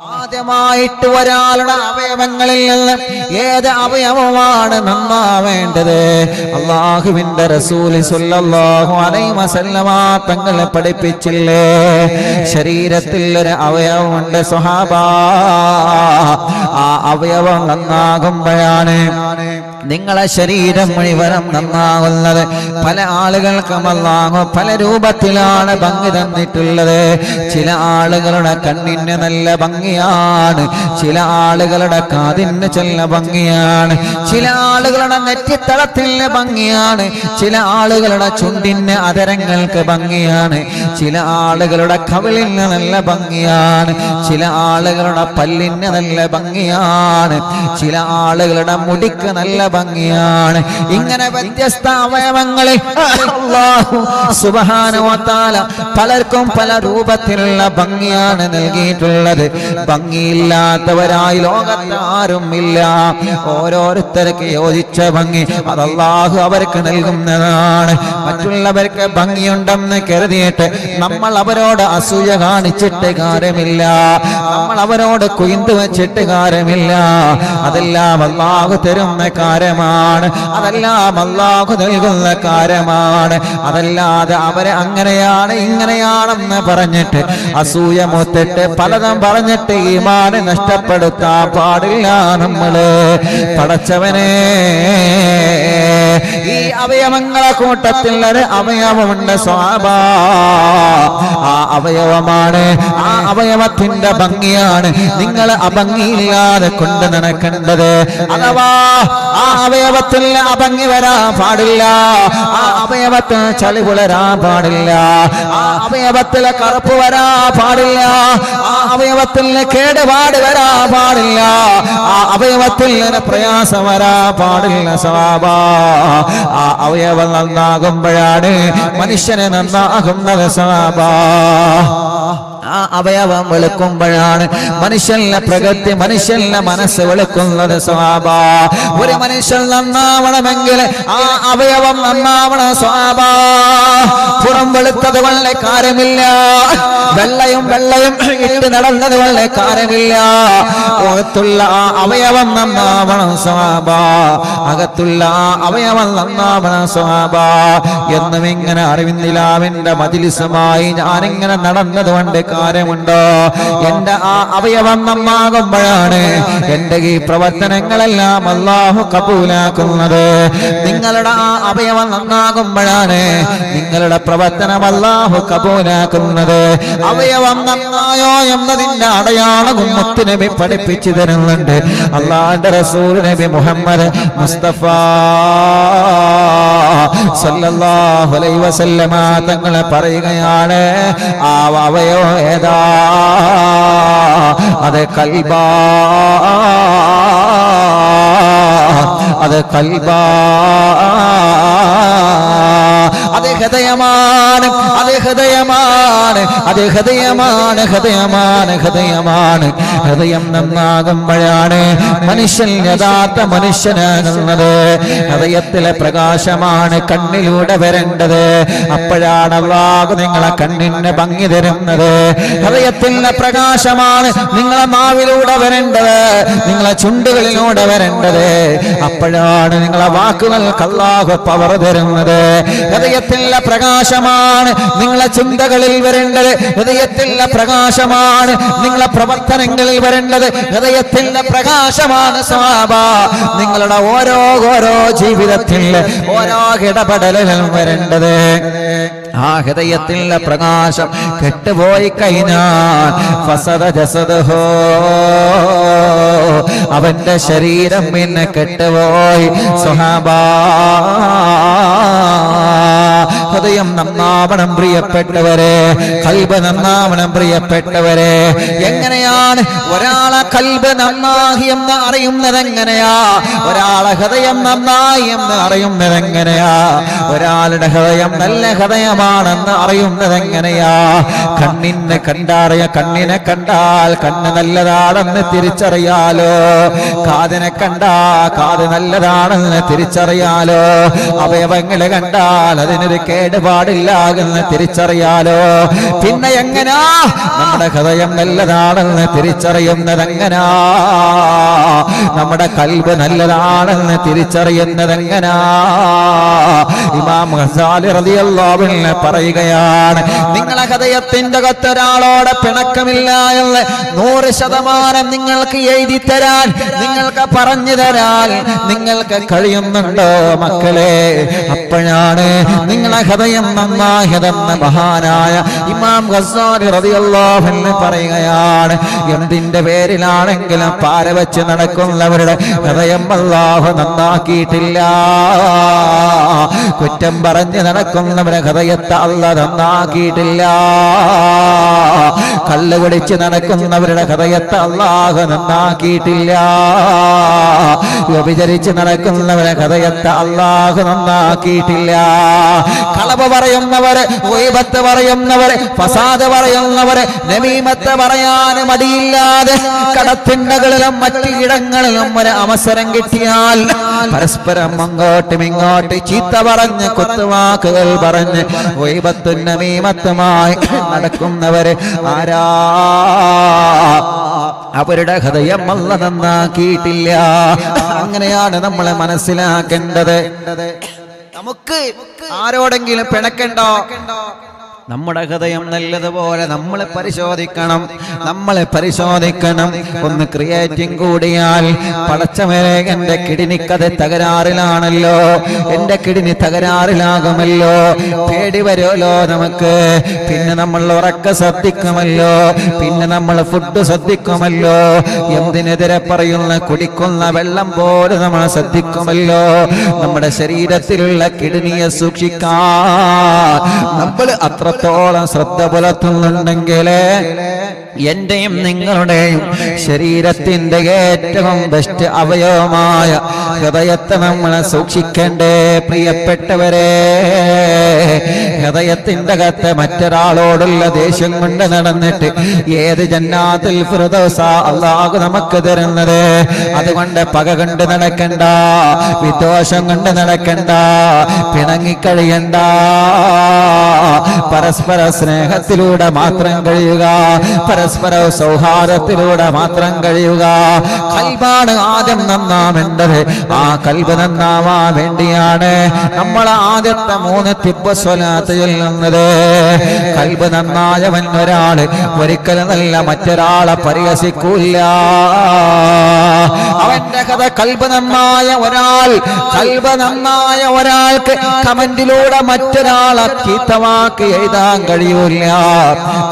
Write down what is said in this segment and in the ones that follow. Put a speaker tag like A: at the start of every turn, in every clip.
A: ആദ്യമായിട്ട് ഒരാളുടെ അവയവങ്ങളിൽ നിന്ന് ഏത് അവയവമാണ് നന്നാവേണ്ടത്? അള്ളാഹുവിന്റെ റസൂലി സുല്ലാഹു അലൈഹി വസല്ലമ തങ്ങളെ പഠിപ്പിച്ചില്ലേ? ശരീരത്തിൽ ഒരു അവയവമുണ്ട് സ്വഹാബാ. ആ അവയവം നന്നാകുമ്പോഴാണ് നിങ്ങളെ ശരീരം മുഴുവനും നന്നാകുന്നത് പല ആളുകൾക്കും അല്ലാഹു പല രൂപത്തിലാണ് ഭംഗി തന്നിട്ടുള്ളത്. ചില ആളുകളുടെ കണ്ണിന് നല്ല ഭംഗിയാണ് ചില ആളുകളുടെ കാതിന് ചെല്ല ഭംഗിയാണ് ചില ആളുകളുടെ നെറ്റിത്തളത്തിന് ഭംഗിയാണ് ചില ആളുകളുടെ ചുണ്ടിന് അതരങ്ങൾക്ക് ഭംഗിയാണ് ചില ആളുകളുടെ കവിളിന് നല്ല ഭംഗിയാണ് ചില ആളുകളുടെ പല്ലിന് നല്ല ഭംഗിയാണ് ചില ആളുകളുടെ മുടിക്ക് നല്ല ഭംഗിയാണ്. ഇങ്ങനെ വ്യത്യസ്ത അവയവങ്ങളെ തആല പലർക്കും പല രൂപത്തിലുള്ള ഭംഗിയാണ് നൽകിയിട്ടുള്ളത്. ഭംഗിയില്ലാത്തവരായി ലോകത്ത് ആരും ഇല്ല ഓരോരുത്തർക്ക് യോജിച്ച ഭംഗി അതല്ലാഹു അവർക്ക് നൽകുന്നതാണ്. മറ്റുള്ളവർക്ക് ഭംഗിയുണ്ടെന്ന് കരുതിയിട്ട് നമ്മൾ അവരോട് അസൂയ കാണിച്ചിട്ട് കാര്യമില്ല. നമ്മൾ അവരോട് കുയിന്ത് വെച്ചിട്ട് കാര്യമില്ല. അതെല്ലാം അല്ലാഹു തരുന്ന കാര്യമാണ്. അതെല്ലാം അള്ളാഹു നൽകുന്ന കാര്യമാണ്. അതല്ലാതെ അവരെ അങ്ങനെയാണ് ഇങ്ങനെയാണെന്ന് പറഞ്ഞിട്ട് അസൂയ മൂത്തിട്ട് പലതും പറഞ്ഞിട്ട് ഈമാന് നഷ്ടപ്പെടുത്താൻ പാടില്ല നമ്മൾ. പടച്ചവനെ. അവയവങ്ങളെ കൂട്ടത്തിൽ ഒരു അവയവമുണ്ട് സ്വാഭ. ആ അവയവമാണ് ആ അവയവത്തിന്റെ ഭംഗിയാണ് നിങ്ങൾ അഭംഗിയില്ലാതെ കൊണ്ട് നടക്കേണ്ടത്. അഥവാ ആ അവയവത്തിൽ അഭംഗി വരാൻ പാടില്ല ആ അവയവത്തിൽ ചളി പുലരാൻ പാടില്ല ആ അവയവത്തിലെ കറുപ്പ് വരാൻ പാടില്ല ആ അവയവത്തിൽ കേടുപാട് വരാൻ പാടില്ല ആ അവയവത്തിൽ പ്രയാസം വരാൻ പാടില്ല സ്വാഭ. ആ അവയവം നന്നാകുമ്പോഴാണ് മനുഷ്യനെ നന്നാകുന്നത് സ്വാഭ ആ അവയവം വെളുക്കുമ്പോഴാണ് മനുഷ്യന്റെ പ്രകൃതി മനുഷ്യന്റെ മനസ്സ് വെളുക്കുന്നത് സ്വാഭ ഒരു മനുഷ്യൻ നന്നാവണമെങ്കിൽ ആ അവയവം നന്നാവണം സ്വാഭ വെളുത്തത് കൊണ്ട് കാര്യമില്ല. വെള്ളയും വെള്ളയും ഇട്ട് നടന്നത് കൊണ്ട് കാര്യമില്ല. പുറത്തുള്ള അവയവം നന്നാവണം സ്വാഭ അകത്തുള്ള അവയവം നന്നാവണം സ്വാഭ എന്നും ഇങ്ങനെ അറിവിന്ദിലാവിന്റെ മതിലിസമായി ഞാനിങ്ങനെ നടന്നത് കൊണ്ട് കാര്യമുണ്ടോ? എന്റെ ആ അവയവം നന്നാകുമ്പോഴാണ് എന്റെ ഈ പ്രവർത്തനങ്ങളെല്ലാം അള്ളാഹു കബൂലാക്കുന്നത്. നിങ്ങളുടെ ആ അവയവം നന്നാകുമ്പോഴാണ് നിങ്ങളുടെ പ്രവർത്തനം അള്ളാഹു കബൂലാക്കുന്നത്. അവയവം നന്നായോ എന്നതിന്റെ അടയാളം ഉമ്മത്ത് നബി പഠിപ്പിച്ചു തരുന്നുണ്ട്. അള്ളാന്റെ റസൂൽ നബി മുഹമ്മദ് മുസ്തഫ തങ്ങളെ പറയുകയാണ് ആ അവയോ ഏതാ? അത് കൽബാ. അത് കൽബാ. അത് ഹൃദയമാണ് അത് ഹൃദയമാണ് അത് ഹൃദയമാണ് ഹൃദയമാണ് ഹൃദയമാണ്. ഹൃദയം നന്നാകുമ്പോഴാണ് മനുഷ്യൻ യഥാർത്ഥ മനുഷ്യനാകുന്നത്. ഹൃദയത്തിലെ പ്രകാശമാണ് കണ്ണിലൂടെ വരേണ്ടത്. അപ്പോഴാണ് അള്ളാഹു നിങ്ങളെ കണ്ണിന് ഭംഗി തരുന്നത്. ഹൃദയത്തിലെ പ്രകാശമാണ് നിങ്ങളെ നാവിലൂടെ വരേണ്ടത് നിങ്ങളെ ചുണ്ടുകളിലൂടെ വരേണ്ടത്. അപ്പോഴാണ് നിങ്ങളെ വാക്കുകൾ അള്ളാഹു പവർ തരുന്നത്. ഹൃദയത്തിലെ പ്രകാശമാണ് നിങ്ങളെ ചിന്തകളിൽ വരേണ്ടത്. ഹൃദയത്തിലുള്ള പ്രകാശമാണ് നിങ്ങളെ പ്രവർത്തനങ്ങളിൽ വരേണ്ടത്. ഹൃദയത്തിലുള്ള പ്രകാശമാണ് സ്വാഭ നിങ്ങളുടെ ഓരോ ഓരോ ജീവിതത്തിൽ ഓരോ ഇടപെടലുകളും വരേണ്ടത്. ആ ഹൃദയത്തിലെ പ്രകാശം കെട്ടുപോയി കഴിഞ്ഞാൽ ഫസദ അവന്റെ ശരീരം പിന്നെ കെട്ടുപോയി. ഹൃദയം നന്നാവണം പ്രിയപ്പെട്ടവരെ. കൽബ് നന്നാവണം പ്രിയപ്പെട്ടവരെ. എങ്ങനെയാണ് ഒരാളെ കൽബ് നന്നായി എന്ന് അറിയുന്നത് എങ്ങനെയാ ഒരാളെ ഹൃദയം നന്നായി എന്ന് അറിയുന്നത് എങ്ങനെയാ ഒരാളുടെ ഹൃദയം നല്ല ഹൃദയമാണ് ഹൃദയമാണെന്ന് അറിയുന്നത് എങ്ങനെയാ കണ്ണിനെ കണ്ടറിയ കണ്ണിനെ കണ്ടാൽ കണ്ണ് നല്ലതാണെന്ന് തിരിച്ചറിയാലോ? കാതിനെ കണ്ടാ കാത് നല്ലതാണെന്ന് തിരിച്ചറിയാലോ? അവയവങ്ങളെ കണ്ടാൽ അതിനൊരു കേടുപാടില്ലാകുന്ന തിരിച്ചറിയാലോ? പിന്നെ എങ്ങനാ? നമ്മുടെ ഹൃദയം നല്ലതാണെന്ന് തിരിച്ചറിയുന്നത് എങ്ങനാ നമ്മുടെ കൽബ് നല്ലതാണെന്ന് തിരിച്ചറിയുന്നത് എങ്ങനാ ഇമാം ഹസാലി അൻഹു പറയുകയാണ്. നിങ്ങളെ ഹൃദയത്തിന്റെ കത്തൊരാളോട് പിണക്കമില്ല എന്ന് നൂറ് ശതമാനം നിങ്ങൾക്ക് എഴുതി തരാൻ നിങ്ങൾക്ക് പറഞ്ഞു തരാൻ നിങ്ങൾക്ക് കഴിയുന്നുണ്ടോ മക്കളെ? അപ്പോഴാണ് നിങ്ങളെ ഹൃദയം നന്നായതെന്ന് മഹാനായ ഇമാം ഗസാലി പറയുകയാണ്. എന്തിന്റെ പേരിലാണെങ്കിലും പാര വെച്ച് നടക്കുന്നവരുടെ ഹൃദയം അല്ലാഹു നന്നാക്കിയിട്ടില്ല. കുറ്റം പറഞ്ഞ് നടക്കുന്നവരെ ഹൃദയത്തെ അല്ല നന്നാക്കിയിട്ടില്ല. കല്ല് കുടിച്ച് നടക്കുന്നവരുടെ ഹൃദയത്തെ അള്ളാഹ് നന്നാക്കിയിട്ടില്ല. വ്യഭിചരിച്ച് നടക്കുന്നവരെ ഹൃദയത്തെ അള്ളാഹ് നന്നാക്കിയിട്ടില്ല. കളവ് പറയുന്നവര് വൈബത്ത് പറയുന്നവര് ഫസാദ് പറയുന്നവര് നമീമത്ത് പറയാൻ മടിയില്ലാതെ കടത്തിണ്ടകളിലും മറ്റു ഇടങ്ങളിലും ഒരു അവസരം കിട്ടിയാൽ പരസ്പരം അങ്ങോട്ടും ഇങ്ങോട്ട് ചീത്ത പറഞ്ഞ് കുത്തുവാക്കുകൾ പറഞ്ഞ് വൈപത്തുന്നമീമത്തുമായി നമീമത്തുമായി നടക്കുന്നവര് ആരാ? അവരുടെ ഹൃദയം അല്ല നന്നാക്കിയിട്ടില്ല. അങ്ങനെയാണ് നമ്മളെ മനസ്സിലാക്കേണ്ടത്. നമുക്ക് ആരോടെങ്കിലും പിണക്കണ്ടോ? നമ്മുടെ ഹൃദയം നല്ലതുപോലെ നമ്മളെ പരിശോധിക്കണം. നമ്മളെ പരിശോധിക്കണം. ഒന്ന് ക്രിയേറ്റിംഗ് കൂടിയാൽ പടച്ചവരെ എന്റെ കിടിനിക്കത് തകരാറിലാണല്ലോ. എന്റെ കിടിനി തകരാറിലാകുമല്ലോ. പേടി വരുമല്ലോ നമുക്ക്. പിന്നെ നമ്മൾ ഉറക്ക ശ്രദ്ധിക്കുമല്ലോ. പിന്നെ നമ്മൾ ഫുഡ് ശ്രദ്ധിക്കുമല്ലോ. എന്തിനെതിരെ പറയുന്ന കുടിക്കുന്ന വെള്ളം പോലെ നമ്മൾ ശ്രദ്ധിക്കുമല്ലോ. നമ്മുടെ ശരീരത്തിലുള്ള കിഡ്നിയെ സൂക്ഷിക്കാൻ നമ്മൾ അത്രത്തോളം ശ്രദ്ധ പുലർത്തുന്നുണ്ടെങ്കിൽ എന്റെയും നിങ്ങളുടെയും ശരീരത്തിന്റെ ഏറ്റവും ബെസ്റ്റ് അവയവമായ ഹൃദയത്തെ നമ്മൾ സൂക്ഷിക്കണ്ടേ പ്രിയപ്പെട്ടവരെ. ഹൃദയത്തിന്റെ അകത്ത് മറ്റൊരാളോടുള്ള ദേഷ്യം കൊണ്ട് നടന്നിട്ട് ഏത് ജന്നാത്തിൽ അള്ളാഹു നമുക്ക് തരുന്നത്? അതുകൊണ്ട് പക കണ്ട് നടക്കണ്ട വിദ്വേഷം കൊണ്ട് നടക്കണ്ട പിണങ്ങിക്കഴിയണ്ട. പരസ്പര സ്നേഹത്തിലൂടെ മാത്രം കഴിയുക പരസ്പര സൗഹാർദ്ദത്തിലൂടെ മാത്രം കഴിയുക. കൽബാണ് ആദ്യം നന്നാവേണ്ടത് ആ കൽബ് നന്നാവാൻ വേണ്ടിയാണ് നമ്മൾ ആദ്യത്തെ മൂന്ന് തിബ്ബസ്വലാത്ത് ചൊല്ലുന്നത് കൽബ് നന്നായവൻ ഒരാൾ ഒരിക്കലും നല്ല മറ്റൊരാളെ പരിഹസിക്കൂല അവന്റെ കഥ കൽബ് നന്നായ ഒരാൾ കൽബ് നന്നായ ഒരാൾക്ക് കമന്റിലൂടെ മറ്റൊരാളെ ചീത്തവാക്ക് എഴുതാൻ കഴിയൂല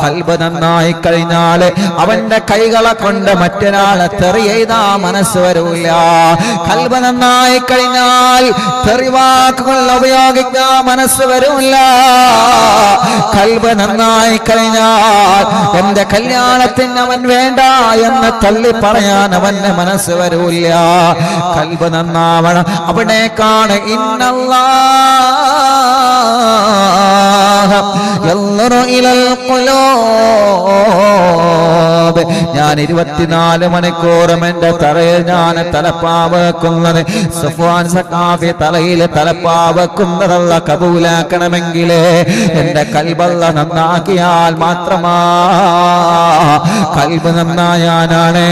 A: കൽബ് നന്നായി കഴിഞ്ഞാൽ അവന്റെ കൈകളെ കൊണ്ട് മറ്റൊരാളെ തെറി എഴുതാ മനസ്സ് വരൂല. കൽവ നന്നായി കഴിഞ്ഞാൽ തെറിവാക്കുകൾ ഉപയോഗിക്കാൻ മനസ്സ് വരൂല. കൽബ് നന്നായി കഴിഞ്ഞാൽ എന്റെ കല്യാണത്തിന് അവൻ വേണ്ട എന്ന് തള്ളി പറയാൻ അവന്റെ മനസ്സ് വരൂല. കൽബ് നന്നാവണം അവിടേക്കാണ് ഇന്നല്ലാ ينظر إلى القلوب ഞാൻ ഇരുപത്തിനാല് മണിക്കൂറും എന്റെ തലയിൽ ഞാൻ തലപ്പാവക്കുന്നത് സുഫാൻ സക്കാഫി തലയിൽ തലപ്പാവക്കുന്നതല്ല കബൂലാക്കണമെങ്കിൽ എന്റെ കൽബല്ല നന്നാക്കിയാൽ മാത്രമാ. കൽബ് നന്നായാനാണ്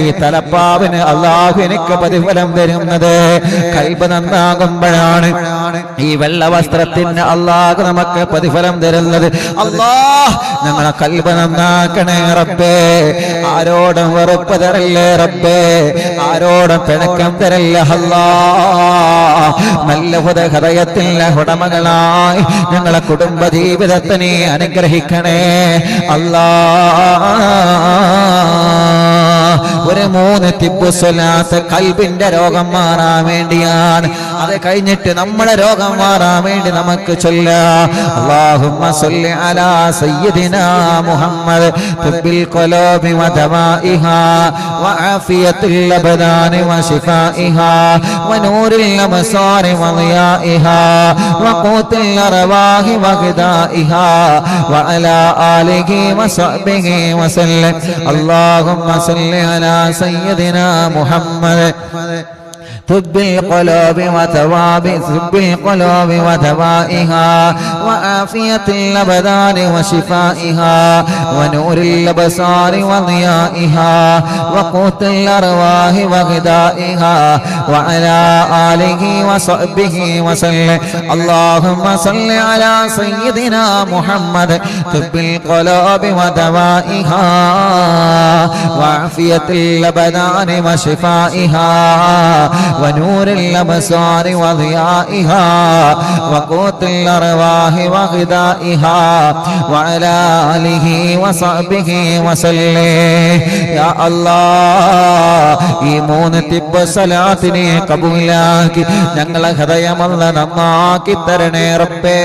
A: ഈ തലപ്പാവിന് അള്ളാഹു എനിക്ക് പ്രതിഫലം തരുന്നത് കൽബ് നന്നാകുമ്പോഴാണ് ഈ വെള്ള വസ്ത്രത്തിന് അള്ളാഹ് നമുക്ക് പ്രതിഫലം തരുന്നത്. അള്ളാഹ് ഞങ്ങളെ കൽബ് നന്നാക്കണേ റബ്ബേ. ആരോടും വെറുപ്പ് തരല്ലേ റബ്ബേ? ആരോടും പിണക്കം തരല്ല ഹല്ലാ നല്ല ഹുദ ഹൃദയത്തിലെ ഉടമകളായി ഞങ്ങളെ കുടുംബ ജീവിതത്തിനെ അനുഗ്രഹിക്കണേ. അല്ലാ. ഒരു മൂന്ന് തിബുസൊലാത്ത് കൽബിന്റെ രോഗം മാറാൻ വേണ്ടിയാണ്. അത് കഴിഞ്ഞിട്ട് നമ്മളെ രോഗം മാറാൻ വേണ്ടി നമുക്ക് ചൊല്ലാഹുമ്മ അലാ മുഹമ്മദ് അർവാഹി ആലിഹി അല്ലാഹുമ്മ സല്ലി على سيدنا محمد طب القلوب وثواب طب القلوب وثوائها وعافية الأبدان وشفائها ونور الأبصار وضيائها وقوت الأرواح وغذائها وعلى آله وصحبه وسلم. اللهم صل على سيدنا محمد. طب القلوب ودوائها وعافية الأبدان وشفائها ونور الأبصار وضيائها وقوت الأرواح وغذائها وعلى آله وصحبه وسلم يا الله ഈ മൂന്ന് തിബ് സലാത്തിനെ കബൂലാക്കി ഞങ്ങളെ ഹൃദയമല്ല നന്നാക്കി തരണേ റബ്ബേ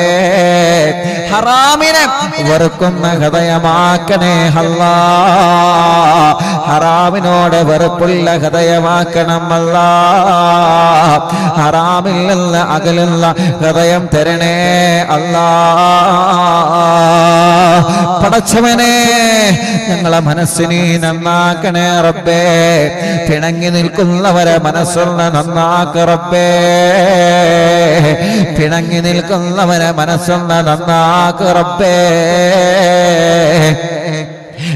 A: ഹറാമിനെ വെറുക്കുന്ന ഹൃദയമാക്കണേ അല്ലാ ഹറാമിനോട് വെറുപ്പുള്ള ഹൃദയമാക്കണം അല്ലാ ഹറാമിൽ അകലുള്ള ഹൃദയം തരണേ അല്ലാ പടച്ചവനെ ഞങ്ങളെ മനസ്സിനെ നന്നാക്കണേ റബ്ബേ. പിണങ്ങി നിൽക്കുന്നവരെ മനസ്സുള്ള നന്നാക്ക് റബ്ബേ. പിണങ്ങി നിൽക്കുന്നവരെ മനസ്സുള്ള നന്നാക്ക് റബ്ബേ.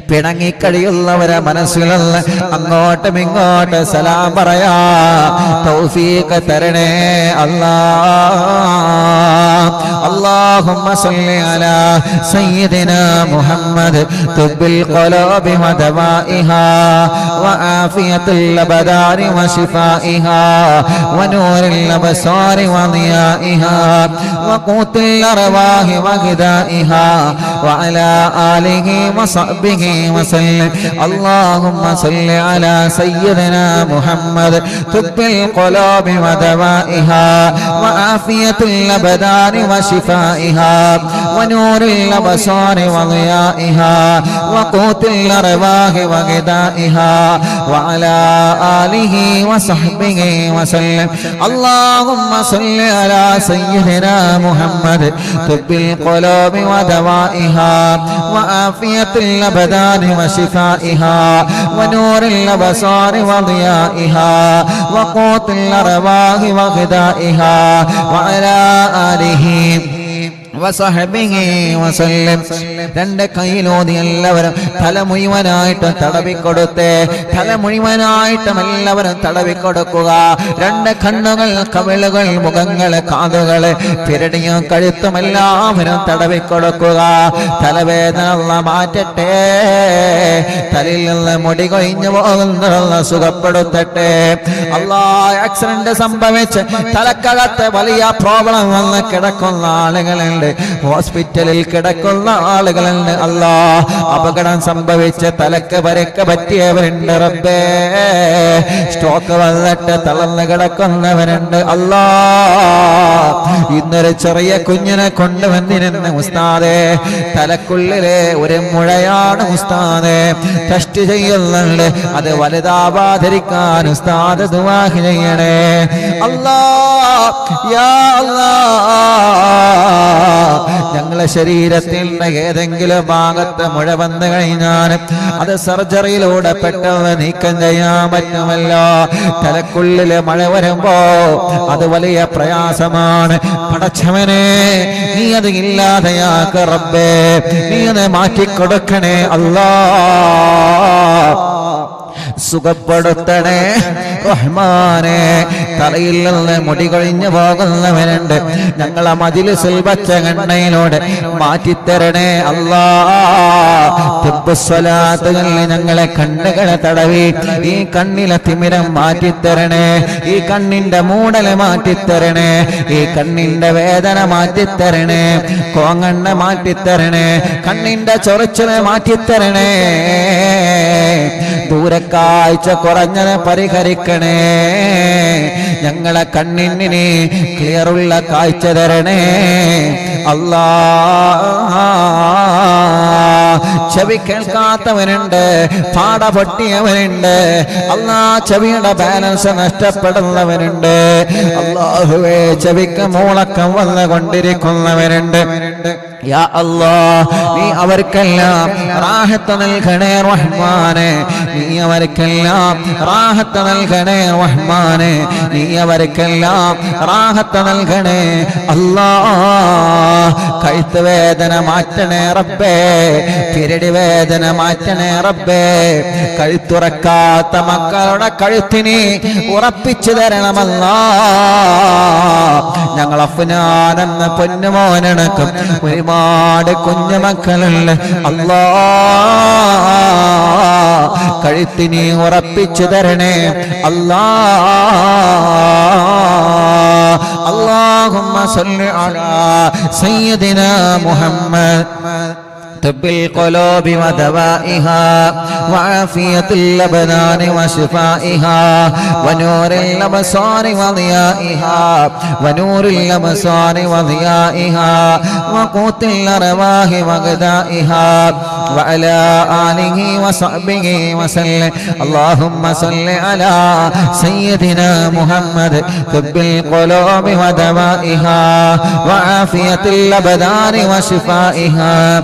A: പിണങ്ങിക്കഴിയുന്നവരെ മനസ്സിലുള്ള അങ്ങോട്ടും ഇങ്ങോട്ട് സലാം പറയാ. തൗഫീഖ് തരണേ അല്ലാ. اللهم صل على سيدنا محمد طب القلوب ودوائها وعافية الأبدان وشفائها ونور الأبصار وضيائها وقوت الأرواح وغذائها وعلى آله وصحبه وسلم. اللهم صل على سيدنا محمد طب القلوب ودوائها وعافية الأبدان وشفائها. ونور الأبصار وضيائها وقوت الأرواح وغذائها وعلى آله وصحبه وسلم اللهم صل على سيدنا محمد طب القلوب ودوائها وعافية الأبدان وشفائها ونور الأبصار وضيائها وقوت الأرواح وغذائها وعلى آله വസഹബിഹി വസല്ലം രണ്ട് കൈയിലോതി എല്ലാവരും തല മുഴുവനായിട്ട് തടവിക്കൊടുത്ത്. തല മുഴുവനായിട്ടും എല്ലാവരും തടവിക്കൊടുക്കുക. രണ്ട് കണ്ണുകൾ കവിളുകൾ മുഖങ്ങൾ കാതുകൾ പിരടിയും കഴുത്തും എല്ലാവരും തടവിക്കൊടുക്കുക. തലവേദന മാറ്റട്ടെ. തലയിൽ നിന്ന് മുടി കൊഴിഞ്ഞു പോകുന്നതെന്ന് സുഖപ്പെടുത്തട്ടെ. അല്ലാ ആക്സിഡന്റ് സംഭവിച്ച് തലക്കകത്ത് വലിയ പ്രോബ്ലം വന്ന് കിടക്കുന്ന ആളുകളുണ്ട്. ഹോസ്പിറ്റലിൽ കിടക്കുന്ന ആളുകളുണ്ട് അല്ലാ. അപകടം സംഭവിച്ച് തലക്ക് വരക്ക് പറ്റിയവരുണ്ട് റബ്ബേ. സ്ട്രോക്ക് വന്നിട്ട് തളർന്ന് കിടക്കുന്നവരുണ്ട് അല്ലാ. ഇന്നൊരു ചെറിയ കുഞ്ഞിനെ കൊണ്ടുവന്നിരുന്ന ഉസ്താദേ. തലക്കുള്ളിലെ ഒരു മുഴയാണ് ഉസ്താദേ. ടെസ്റ്റ് ചെയ്യുന്നുണ്ട്. അത് വലുതാവാതിരിക്കാൻ ഉസ്താദ് ദുവാഹി ചെയ്യണേ. അല്ലാ. യാ അല്ലാ. ഞങ്ങളെ ശരീരത്തിൽ നിന്ന് ഏതെങ്കിലും ഭാഗത്ത് മുഴ വന്നു കഴിഞ്ഞാൽ അത് സർജറിയിലൂടെ പെട്ടെന്ന് നീക്കം ചെയ്യാൻ പറ്റുമല്ലോ. തലക്കുള്ളിൽ മഴ വരുമ്പോ അത് വലിയ പ്രയാസമാണ്. പടച്ചവനെ നീ അത് ഇല്ലാതെയാക്ക റബ്ബേ. നീ അത് മാറ്റിക്കൊടുക്കണേ അല്ലാ സുഖപ്പെടുത്തണേ. റഹ്മാനെ തലയിൽ നിന്ന് മുടി കൊഴിഞ്ഞു പോകുന്നവനുണ്ട്. ഞങ്ങളെ മതിലിസിൽ വച്ച എണ്ണയിലൂടെ മാറ്റിത്തരണേ അല്ലാ. ഞങ്ങളെ കണ്ണുകളെ തടവി. ഈ കണ്ണിലെ തിമിരം മാറ്റിത്തരണേ ഈ കണ്ണിന്റെ മൂടൽ മാറ്റിത്തരണേ ഈ കണ്ണിന്റെ വേദന മാറ്റിത്തരണേ കോങ്ങണ്ണ മാറ്റിത്തരണേ കണ്ണിന്റെ ചൊറിച്ചിൽ മാറ്റിത്തരണേ. ദൂരക്കാഴ്ച കുറഞ്ഞത് പരിഹരിക്കണേ ഞങ്ങളെ കണ്ണിന് ക്ലിയറുള്ള കാഴ്ച തരണേ. അല്ലാ. ചെവി കേൾക്കാത്തവനുണ്ട് പാട പൊട്ടിയവനുണ്ട്. അല്ലാ ചെവിയുടെ ബാലൻസ് നഷ്ടപ്പെടുന്നവനുണ്ട്. അള്ളാഹുവേ ചെവിക്ക് മൂളക്കം വന്നുകൊണ്ടിരിക്കുന്നവനുണ്ട്. നീ അവർക്കെല്ലാം റാഹത്ത് നൽകണേ റഹ്മാനെ. നീ അവർക്കെല്ലാം റാഹത്ത് നൽകണേ റഹ്മാനെ. നീ അവർക്കെല്ലാം റാഹത്ത് നൽകണേ അല്ലാ കഴുത്ത് വേദന മാറ്റണേ റബ്ബേ. പിരടി വേദന മാറ്റണേ റബ്ബേ. കഴുത്തുറക്കാത്ത മക്കളുടെ കഴുത്തിന് ഉറപ്പിച്ചു തരണമല്ല. ഞങ്ങൾ അഫ്നാനെന്ന പൊന്നുമോനണക്കും ഒരുപാട് കുഞ്ഞുമക്കളുണ്ട് അല്ലാ കഴുത്തിനെ ഉറപ്പിച്ചു തരണേ. അല്ലാ അള്ളാഹുമ്മ സല്ലി അലാ സയ്യിദിനാ മുഹമ്മദ്. طب القلوب ودوائها وعافية الأبدان وشفائها ونور الأبصار وضيائها ونور الأبصار وضيائها وقوت الأرواح وغذائها وعلى آله وصحبه وسلم. اللهم صل على سيدنا محمد. طب القلوب ودوائها وعافية الأبدان وشفائها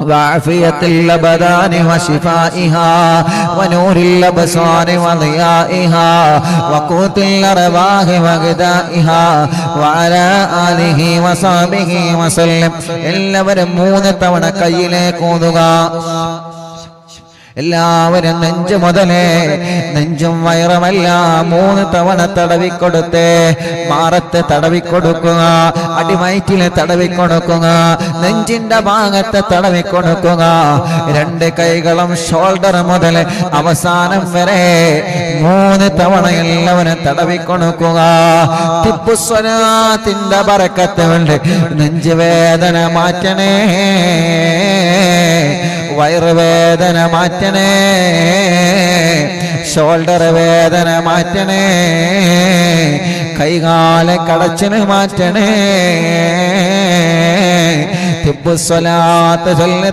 A: وعافية الأبدان وشفائها ونور الأبصار وضيائها وقوت الأرواح وغذائها وعلى آله وصحبه وسلم എല്ലാവരും മൂന്ന് തവണ കയ്യിലേക്ക് ഓതുക എല്ലാവരും നെഞ്ച് മുതലേ നെഞ്ചും വയറുമല്ല മൂന്ന് തവണ തടവിക്കൊടുത്ത് മാറത്ത് തടവിക്കൊടുക്കുക അടിമയറ്റിലെ തടവിക്കൊടുക്കുക നെഞ്ചിന്റെ ഭാഗത്ത് തടവിക്കൊടുക്കുക രണ്ട് കൈകളും ഷോൾഡർ മുതൽ അവസാനം വരെ മൂന്ന് തവണ എല്ലാവരും തടവിക്കൊടുക്കുക ടിപ്പുസ്വനാത്തിന്റെ പറക്കത്ത് കൊണ്ട് നെഞ്ചുവേദന മാറ്റണേ. വയറുവേദന മാറ്റണേ. ഷോൾഡർ വേദന മാറ്റണേ. കൈകാല കടച്ചിന് മാറ്റണേ.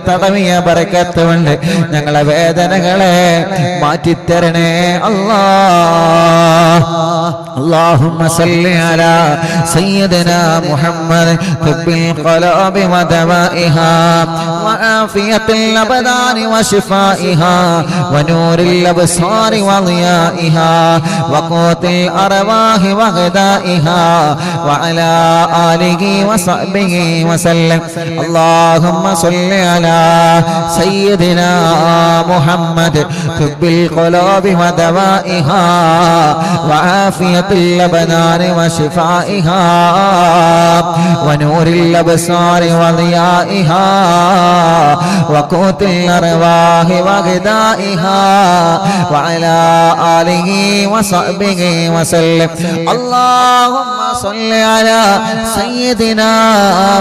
A: തടവിയ ബറക്കത്ത് കൊണ്ട് ഞങ്ങളെ വേദനകളെ മാറ്റിത്തരണേ അല്ലാ اللهم صل على سيدنا محمد طب القلوب ودوائها وعافية الأبدان وشفائها ونور الأبصار وضيائها وقوت الأرواح وغذائها وعلى آله وصحبه وسلم اللهم صل على سيدنا محمد طب القلوب ودوائها وعافية الأبدان وشفائها ونور الأبصار وضيائها وقوت الأرواح وغذائها وعلى آله وصحبه وسلم. اللهم صل على سيدنا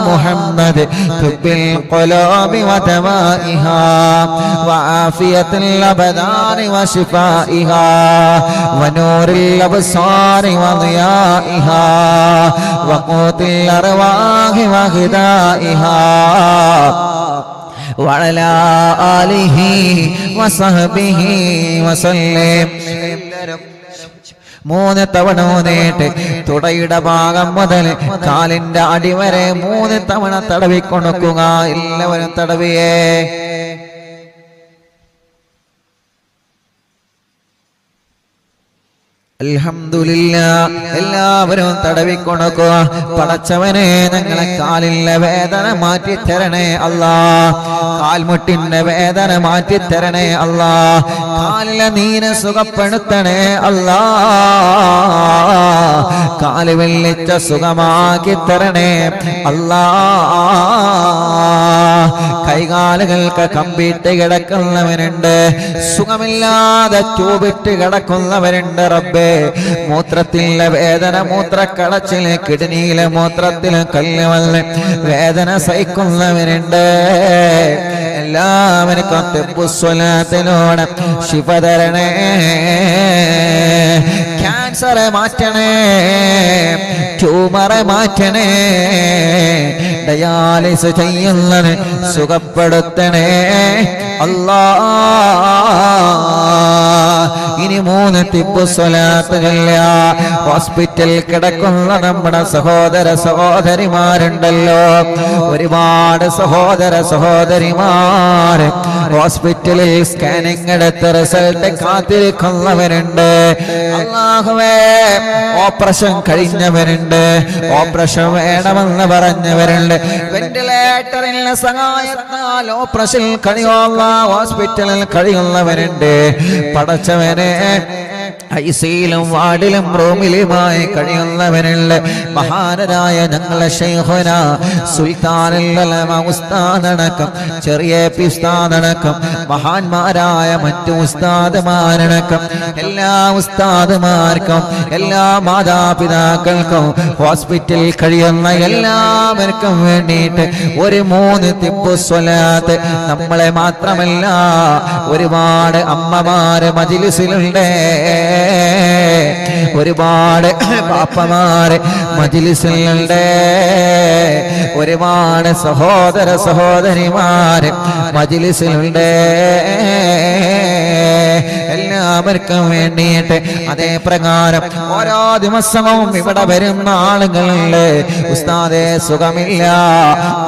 A: محمد طب القلوب ودوائها وعافية الأبدان وشفائها ونور الأبصار وضيائها وقوت الأرواح وغذائها وعلى آله وصحبه وسلم. മൂന്ന് തവണ നേട്ട് തുടയുടെ ഭാഗം മുതൽ കാലിന്റെ അടിവരെ മൂന്ന് തവണ തടവിക്കൊണക്കുക. എല്ലാവരും തടവിയേ. അൽഹംദുലില്ല എല്ലാവരും തടവിക്കൊണക്കുക. പടച്ചവനെ ഞങ്ങളെ കാലിലെ വേദന മാറ്റി തരണേ അല്ലാ. കാൽമുട്ടിന്റെ വേദന മാറ്റി തരണേ അല്ലാ. കാലിലെ നീന സുഖപ്പെടുത്തണേ അല്ലാ. കാൽ വെള്ളിച്ച സുഖമാക്കി തരണേ അല്ലാ. കൈകാലുകൾക്ക് കമ്പിട്ട് കിടക്കുന്നവനുണ്ട്. സുഖമില്ലാതെ ചൂപിട്ട് കിടക്കുന്നവരുണ്ട് റബ്ബേ. മൂത്രത്തിലെ വേദന മൂത്രക്കടച്ചിൽ കിഡ്നിയിലെ മൂത്രത്തിലെ കല്ല് വന്ന് വേദന സഹിക്കുന്നവരുണ്ട് എല്ലാവർക്കും തെപ്പുസ്വലത്തിനോട് ശിവ തരണേ ക്യാൻസറെ മാറ്റണേ ട്യൂമറെ മാറ്റണേ ഡയാലിസ് ചെയ്യുന്നത് സുഖപ്പെടുത്തണേ. അല്ലാ ഇനി മൂന്ന് തിബു സ്വലാത്തുകളില്ല. ഹോസ്പിറ്റൽ കിടക്കുന്ന നമ്മുടെ സഹോദര സഹോദരിമാരുണ്ടല്ലോ. ഒരുപാട് സഹോദര സഹോദരിമാർ ഹോസ്പിറ്റലിൽ സ്കാനിങ് എടുത്ത് റിസൾട്ട് കാത്തിരിക്കുന്നവരുണ്ട്. ഓപ്പറേഷൻ കഴിഞ്ഞവരുണ്ട്. ഓപ്പറേഷൻ വേണമെന്ന് പറഞ്ഞവരുണ്ട്. വെന്റിലേറ്ററിന്റെ സഹായത്താൽ ഓപ്പറേഷൻ കഴിയുള്ള ഹോസ്പിറ്റലിൽ കഴിയുന്നവരുണ്ട്. പടച്ചവനെ जाने ഐസിയിലും വാർഡിലും റൂമിലുമായി കഴിയുന്നവനുള്ള മഹാനരായ ഞങ്ങളെ ഷെയ്ഖുന സുൽത്താനുല്ലമ ഉസ്താദടക്കം ചെറിയ പി ഉസ്താദടക്കം മഹാന്മാരായ മറ്റു ഉസ്താദമാരടക്കം എല്ലാ ഉസ്താദുമാർക്കും എല്ലാ മാതാപിതാക്കൾക്കും ഹോസ്പിറ്റലിൽ കഴിയുന്ന എല്ലാവർക്കും വേണ്ടിയിട്ട് ഒരു മൂന്ന് തിപ്പു സ്വലാത്ത് നമ്മളെ മാത്രമല്ല ഒരുപാട് അമ്മമാര് മജിലിസിലുണ്ട്. ഒരുപാട് പാപ്പമാര് മജിലിസിലുണ്ട് ഒരുപാട് സഹോദര സഹോദരിമാര് മജിലിസിലുണ്ട് എല്ലാവർക്കും വേണ്ടിയിട്ട് അതേ പ്രകാരം ഓരോ ദിവസവും ഇവിടെ വരുന്ന ആളുകളിൽ ഉസ്താദെ സുഖമില്ല.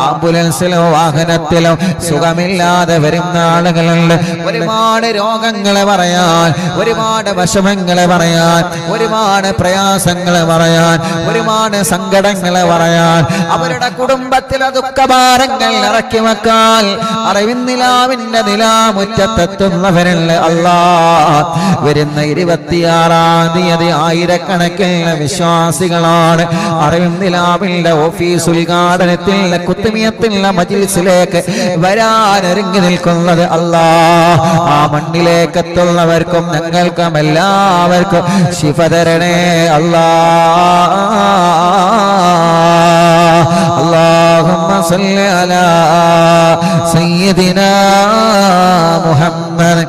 A: ആംബുലൻസിലോ വാഹനത്തിലോ സുഖമില്ലാതെ വരുന്ന ആളുകളുണ്ട്. ഒരുപാട് രോഗങ്ങളെ പറയാൻ ഒരുപാട് വിഷമങ്ങളെ പറയാൻ ഒരുപാട് പ്രയാസങ്ങളെ പറയാൻ ഒരുപാട് സങ്കടങ്ങളെ പറയാൻ. അവരുടെ കുടുംബത്തിലെ ദുഃഖഭാരങ്ങൾ ഇറക്കി വെക്കാൻ അറിവിന്നിലാവിന്റെ നിലാമുറ്റത്തെത്തുന്നവരല്ല അല്ലാ വരുന്ന ഇരുപത്തിയാറാം തീയതി ആയിരക്കണക്കിന് വിശ്വാസികളാണ് അറിവിന്നിലാവിന്റെ ഓഫീസ് ഉദ്ഘാടനത്തിൽ കുത്തുമിയത്തിലുള്ള മജിൽസിലേക്ക് വരാനൊരുങ്ങി നിൽക്കുന്നത് അല്ലാ ആ മണ്ണിലേക്ക് എത്തുന്നവർക്കും ഞങ്ങൾക്കും എല്ലാവർക്കും ശിവതരണേ അല്ലാ اللهم صل على سيدنا محمد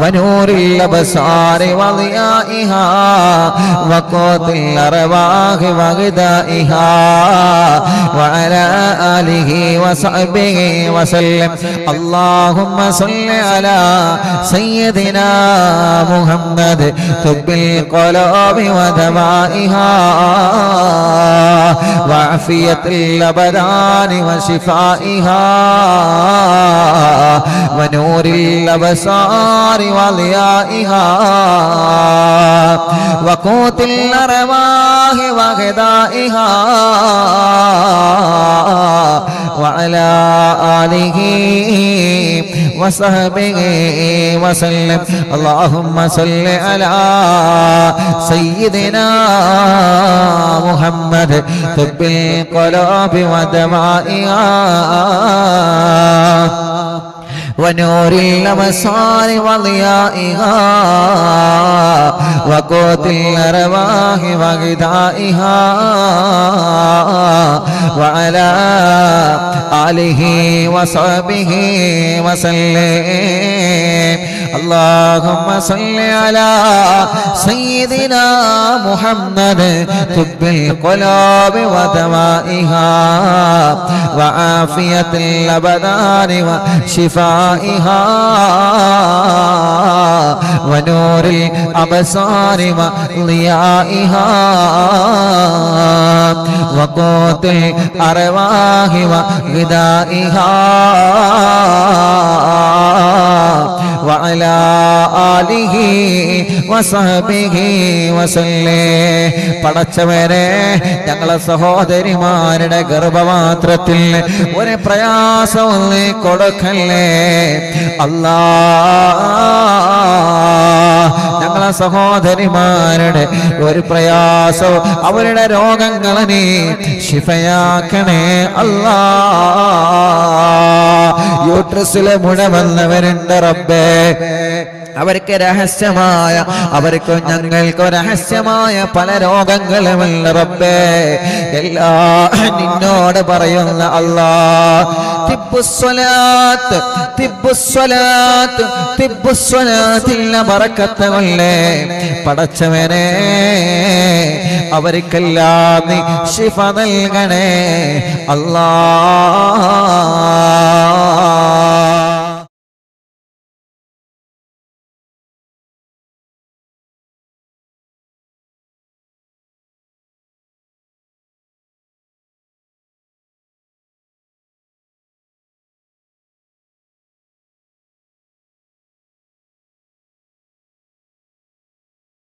A: ونور الأبصار وضيائها وقوت الأرواح وغذائها وعلى آله وصحبه وسلم. اللهم صل على سيدنا محمد. طب القلوب ودوائها وعافية الأبدان وشفائها ونور الأبصار وضيائها وقوت الأرواح وغذائها وعلى آله وصحبه وسلم. اللهم صل على سيدنا محمد. طب القلوب ودمائها. ونور الأبصار وضيائها وقوت الأرواح وغذائها وعلى آله وصحبه وسلم اللهم صل على سيدنا محمد طب القلوب ودوائها وعافية الأبدان وشفائها ونور الأبصار وضيائها وقوت الأرواح وغذائها. وعلى آله وصحبه وسلم പടച്ചവരെ ഞങ്ങളെ സഹോദരിമാരുടെ ഗർഭപാത്രത്തിൽ ഒരു പ്രയാസവും നീ കൊടുക്കല്ലേ അല്ലാ ഞങ്ങളെ സഹോദരിമാരുടെ ഒരു പ്രയാസവും അവരുടെ രോഗങ്ങളെ നീ ശിഫയാക്കണേ അല്ലാ യൂട്രസിലെ മുഴ വന്നവരുണ്ട് റബ്ബേ അവർക്ക് രഹസ്യമായ അവർക്ക് ഞങ്ങൾക്ക് രഹസ്യമായ പല രോഗങ്ങളുമല്ല റബ്ബേ. എല്ലാ നിന്നോട് പറയുന്ന അല്ലാ തിപ്പുസ്വലാത്ത് തിപ്പുസ്വലാത്ത് തിപ്പുസ്വലാത്തില്ല മറക്കത്തമല്ലേ. പടച്ചവനെ അവർക്കെല്ലാം നീ ശിഫ നൽകണേ. അല്ലാ